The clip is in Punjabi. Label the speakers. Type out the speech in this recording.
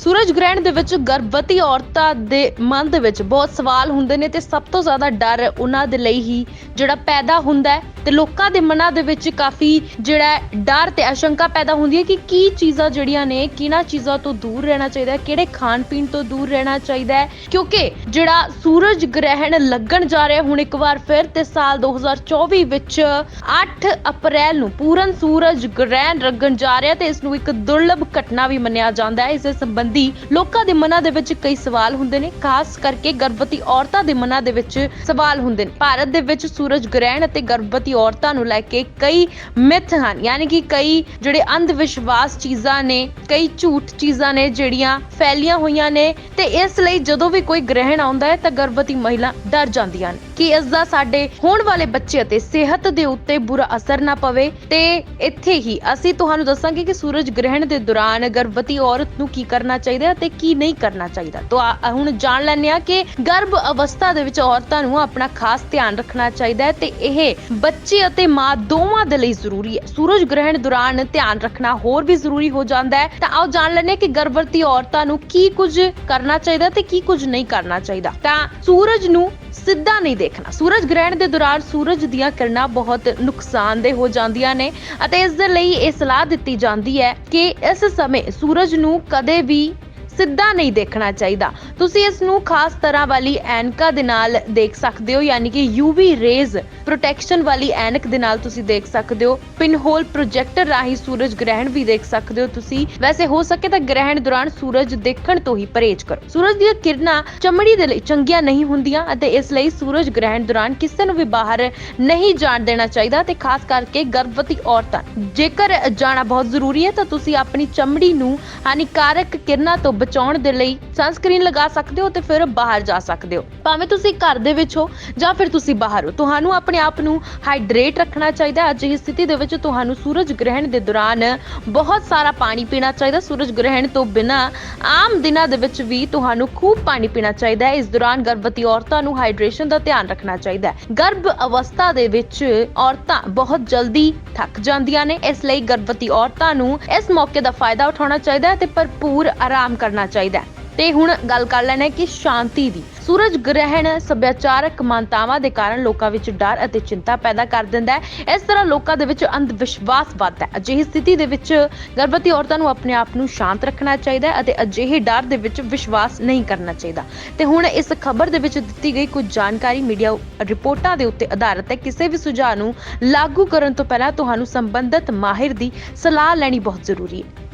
Speaker 1: ਸੂਰਜ ਗ੍ਰਹਿਣ ਦੇ ਵਿੱਚ ਗਰਭਵਤੀ ਔਰਤਾਂ ਦੇ ਮਨ ਦੇ ਵਿੱਚ ਬਹੁਤ ਸਵਾਲ ਹੁੰਦੇ ਨੇ ਤੇ ਸਭ ਤੋਂ ਜ਼ਿਆਦਾ ਡਰ ਉਹਨਾਂ ਦੇ ਲਈ ਹੀ ਜਿਹੜਾ ਪੈਦਾ ਹੁੰਦਾ ਹੈ ਤੇ ਲੋਕਾਂ ਦੇ ਮਨਾਂ ਦੇ ਵਿੱਚ ਕਾਫੀ ਜਿਹੜਾ ਡਰ ਤੇ ਆਸ਼ੰਕਾ ਪੈਦਾ ਹੁੰਦੀ ਹੈ ਕਿ ਕੀ ਚੀਜ਼ਾਂ ਜਿਹੜੀਆਂ ਨੇ, ਕਿਹਨਾਂ ਚੀਜ਼ਾਂ ਤੋਂ ਦੂਰ ਰਹਿਣਾ ਚਾਹੀਦਾ ਹੈ, ਕਿਹੜੇ ਖਾਣ ਪੀਣ ਤੋਂ ਦੂਰ ਰਹਿਣਾ ਚਾਹੀਦਾ ਹੈ, ਕਿਉਂਕਿ ਜਿਹੜਾ ਸੂਰਜ ਗ੍ਰਹਿਣ ਲੱਗਣ ਜਾ ਰਿਹਾ ਹੁਣ ਇੱਕ ਵਾਰ ਫਿਰ ਤੇ ਸਾਲ 2024 ਵਿੱਚ 8 ਅਪ੍ਰੈਲ ਨੂੰ ਪੂਰਨ ਸੂਰਜ ਗ੍ਰਹਿਣ ਲੱਗਣ ਜਾ ਰਿਹਾ ਤੇ ਇਸ ਨੂੰ ਇੱਕ ਦੁਰਲਭ ਘਟਨਾ ਵੀ ਮੰਨਿਆ ਜਾਂਦਾ ਹੈ। ਇਸ ਦੇ ਸੰਬੰਧੀ ਲੋਕਾਂ ਦੇ ਮਨਾਂ ਦੇ ਵਿੱਚ ਕਈ ਸਵਾਲ ਹੁੰਦੇ ਨੇ, ਖਾਸ ਕਰਕੇ ਗਰਭਵਤੀ ਔਰਤਾਂ ਦੇ ਮਨਾਂ ਦੇ ਵਿੱਚ ਸਵਾਲ ਹੁੰਦੇ ਨੇ। ਭਾਰਤ ਦੇ ਵਿੱਚ ਸੂਰਜ ਗ੍ਰਹਿਣ ਅਤੇ ਗਰਭਵਤੀ ਔਰਤਾਂ ਨੂੰ ਲੈ ਕੇ ਕਈ ਮਿਥ ਹਨ, ਯਾਨੀ ਕਿ ਕਈ ਜਿਹੜੇ ਅੰਧ ਵਿਸ਼ਵਾਸ ਚੀਜ਼ਾਂ ਨੇ, ਕਈ ਝੂਠ ਚੀਜ਼ਾਂ ਨੇ ਜਿਹੜੀਆਂ ਫੈਲੀਆਂ ਹੋਈਆਂ ਨੇ ਤੇ ਇਸ ਲਈ ਜਦੋਂ ਵੀ ਕੋਈ ਗ੍ਰਹਿਣ ਆਉਂਦਾ ਹੈ ਤਾਂ ਗਰਭਵਤੀ ਮਹਿਲਾ ਡਰ ਜਾਂਦੀਆਂ ਨੇ ਕਿ ਇਸ ਦਾ ਸਾਡੇ ਹੋਣ ਵਾਲੇ ਬੱਚੇ ਅਤੇ ਸਿਹਤ ਦੇ ਉੱਤੇ ਬੁਰਾ ਅਸਰ ਨਾ ਪਵੇ। ਤੇ ਇੱਥੇ ਹੀ ਅਸੀਂ ਤੁਹਾਨੂੰ ਦੱਸਾਂਗੇ ਕਿ ਸੂਰਜ ਗ੍ਰਹਿਣ ਦੇ ਦੌਰਾਨ ਗਰਭਵਤੀ ਔਰਤ ਨੂੰ ਕੀ ਕਰਨਾ ਚਾਹੀਦਾ ਹੈ ਕੀ ਨਹੀਂ ਕਰਨਾ ਚਾਹੀਦਾ। ਤਾਂ ਆ- ਹੁਣ ਜਾਣ ਲੈਂਦੇ ਆ ਕਿ ਗਰਭ ਅਵਸਥਾ ਦੇ ਵਿੱਚ ਔਰਤਾਂ ਨੂੰ ਆਪਣਾ ਖਾਸ ਧਿਆਨ ਰੱਖਣਾ ਚਾਹੀਦਾ ਹੈ ਤੇ ਇਹ ਬੱਚੇ ਅਤੇ ਮਾਂ ਦੋਵਾਂ ਦੇ ਲਈ ਜ਼ਰੂਰੀ ਹੈ। ਸੂਰਜ ਗ੍ਰਹਿਣ ਦੌਰਾਨ ਧਿਆਨ ਰੱਖਣਾ ਹੋਰ ਵੀ ਜ਼ਰੂਰੀ ਹੋ ਜਾਂਦਾ ਹੈ। ਤਾਂ ਆਓ ਜਾਣ ਲੈਂਦੇ ਹਾਂ ਕਿ ਗਰਭਵਤੀ ਔਰਤਾਂ ਨੂੰ ਕੀ ਕੁਝ ਕਰਨਾ ਚਾਹੀਦਾ ਤੇ ਕੀ ਕੁਝ ਨਹੀਂ ਕਰਨਾ ਚਾਹੀਦਾ। ਤਾਂ ਸੂਰਜ ਨੂੰ ਸਿੱਧਾ ਨਹੀਂ ਦੇਖਣਾ। ਸੂਰਜ ਗ੍ਰਹਿਣ ਦੇ ਦੌਰਾਨ ਸੂਰਜ ਦੀਆਂ ਕਿਰਨਾਂ ਬਹੁਤ ਨੁਕਸਾਨਦੇਹ ਹੋ ਜਾਂਦੀਆਂ ਨੇ ਅਤੇ ਇਸ ਦੇ ਲਈ ਇਹ ਸਲਾਹ ਦਿੱਤੀ ਜਾਂਦੀ ਹੈ ਕਿ ਇਸ ਸਮੇਂ ਸੂਰਜ ਨੂੰ ਕਦੇ ਵੀ ਸਿੱਧਾ ਨਹੀਂ ਦੇਖਣਾ ਚਾਹੀਦਾ। ਤੁਸੀਂ ਇਸ ਨੂੰ ਖਾਸ ਤਰ੍ਹਾਂ ਵਾਲੀ ਐਨਕਾਂ ਦੇ ਨਾਲ ਦੇਖ ਸਕਦੇ ਹੋ, ਯਾਨੀ ਕਿ UV ਰੇਜ਼ ਪ੍ਰੋਟੈਕਸ਼ਨ ਵਾਲੀ ਐਨਕ ਦੇ ਨਾਲ ਤੁਸੀਂ ਦੇਖ ਸਕਦੇ ਹੋ। ਪਿਨਹੋਲ ਪ੍ਰੋਜੈਕਟਰ ਰਾਹੀਂ ਸੂਰਜ ਗ੍ਰਹਿਣ ਵੀ ਦੇਖ ਸਕਦੇ ਹੋ ਤੁਸੀਂ। ਵੈਸੇ ਹੋ ਸਕੇ ਤਾਂ ਗ੍ਰਹਿਣ ਦੌਰਾਨ ਸੂਰਜ ਦੇਖਣ ਤੋਂ ਹੀ ਪਰਹੇਜ਼ ਕਰੋ। ਸੂਰਜ ਦੀਆਂ ਕਿਰਨਾਂ ਚਮੜੀ ਦੇ ਲਈ ਚੰਗੀਆਂ ਨਹੀਂ ਹੁੰਦੀਆਂ ਅਤੇ ਇਸ ਲਈ ਸੂਰਜ ਗ੍ਰਹਿਣ ਦੌਰਾਨ ਕਿਸੇ ਨੂੰ ਵੀ ਬਾਹਰ ਨਹੀਂ ਜਾਣ ਦੇਣਾ ਚਾਹੀਦਾ ਤੇ ਖਾਸ ਕਰਕੇ ਗਰਭਵਤੀ ਔਰਤਾਂ। ਜੇਕਰ ਜਾਣਾ ਬਹੁਤ ਜ਼ਰੂਰੀ ਹੈ ਤਾਂ ਤੁਸੀਂ ਆਪਣੀ ਚਮੜੀ ਨੂੰ ਹਾਨੀਕਾਰਕ ਕਿਰਨਾਂ ਤੋਂ ਬਚਾਉਣ ਦੇ ਲਈ ਸਨਸਕ੍ਰੀਨ ਲਗਾ ਸਕਦੇ ਹੋ ਤੇ ਫਿਰ ਬਾਹਰ ਜਾ ਸਕਦੇ ਹੋ। ਭਾਵੇਂ ਤੁਸੀਂ ਘਰ ਦੇ ਵਿੱਚ ਹੋ ਜਾਂ ਫਿਰ ਤੁਸੀਂ ਬਾਹਰ ਹੋ, ਤੁਹਾਨੂੰ ਆਪਣੇ ਆਪ ਨੂੰ ਹਾਈਡਰੇਟ ਰੱਖਣਾ ਚਾਹੀਦਾ ਹੈ। ਅਜਿਹੀ ਸਥਿਤੀ ਦੇ ਵਿੱਚ ਤੁਹਾਨੂੰ ਸੂਰਜ ਗ੍ਰਹਿਣ ਦੇ ਦੌਰਾਨ ਬਹੁਤ ਸਾਰਾ ਪਾਣੀ ਪੀਣਾ ਚਾਹੀਦਾ। ਸੂਰਜ ਗ੍ਰਹਿਣ ਤੋਂ ਬਿਨਾ ਆਮ ਦਿਨਾਂ ਦੇ ਵਿੱਚ ਵੀ ਤੁਹਾਨੂੰ ਖੂਬ ਪਾਣੀ ਪੀਣਾ ਚਾਹੀਦਾ ਹੈ। ਇਸ ਦੌਰਾਨ ਗਰਭਵਤੀ ਔਰਤਾਂ ਨੂੰ ਹਾਈਡਰੇਸ਼ਨ ਦਾ ਧਿਆਨ ਰੱਖਣਾ ਚਾਹੀਦਾ ਹੈ। ਗਰਭ ਅਵਸਥਾ ਦੇ ਵਿੱਚ ਔਰਤਾਂ ਬਹੁਤ ਜਲਦੀ ਥੱਕ ਜਾਂਦੀਆਂ ਨੇ, ਇਸ ਲਈ ਗਰਭਵਤੀ ਔਰਤਾਂ ਨੂੰ ਇਸ ਮੌਕੇ ਦਾ ਫਾਇਦਾ ਉਠਾਉਣਾ ਚਾਹੀਦਾ ਹੈ ਤੇ ਭਰਪੂਰ ਆਰਾਮ ਕਰ ਕਰਨਾ ਚਾਹੀਦਾ ਹੈ। ਤੇ ਹੁਣ ਗੱਲ ਕਰ ਲੈਣਾ ਕਿ ਸ਼ਾਂਤੀ ਦੀ। ਸੂਰਜ ਗ੍ਰਹਿਣ ਸੱਭਿਆਚਾਰਕ ਮਾਨਤਾਵਾਂ ਦੇ ਕਾਰਨ ਲੋਕਾਂ ਵਿੱਚ ਡਰ ਅਤੇ ਚਿੰਤਾ ਪੈਦਾ ਕਰ ਦਿੰਦਾ ਹੈ। ਇਸ ਤਰ੍ਹਾਂ ਲੋਕਾਂ ਦੇ ਵਿੱਚ ਅੰਧ ਵਿਸ਼ਵਾਸ ਵੱਧਦਾ ਹੈ। ਅਜਿਹੀ ਸਥਿਤੀ ਦੇ ਵਿੱਚ ਗਰਭਵਤੀ ਔਰਤਾਂ ਨੂੰ ਆਪਣੇ ਆਪ ਨੂੰ ਸ਼ਾਂਤ ਰੱਖਣਾ ਚਾਹੀਦਾ ਹੈ ਅਤੇ ਅਜਿਹੇ ਡਰ ਦੇ ਵਿੱਚ ਵਿਸ਼ਵਾਸ ਨਹੀਂ ਕਰਨਾ ਚਾਹੀਦਾ। ਤੇ ਹੁਣ ਇਸ ਖਬਰ ਦੇ ਵਿੱਚ ਦਿੱਤੀ ਗਈ ਕੁਝ ਜਾਣਕਾਰੀ ਮੀਡੀਆ ਰਿਪੋਰਟਾਂ ਦੇ ਉੱਤੇ ਆਧਾਰਿਤ ਹੈ। ਕਿਸੇ ਵੀ ਸੁਝਾਅ ਨੂੰ ਲਾਗੂ ਕਰਨ ਤੋਂ ਪਹਿਲਾਂ ਤੁਹਾਨੂੰ ਸੰਬੰਧਿਤ ਮਾਹਿਰ ਦੀ ਸਲਾਹ ਲੈਣੀ ਬਹੁਤ ਜ਼ਰੂਰੀ ਹੈ।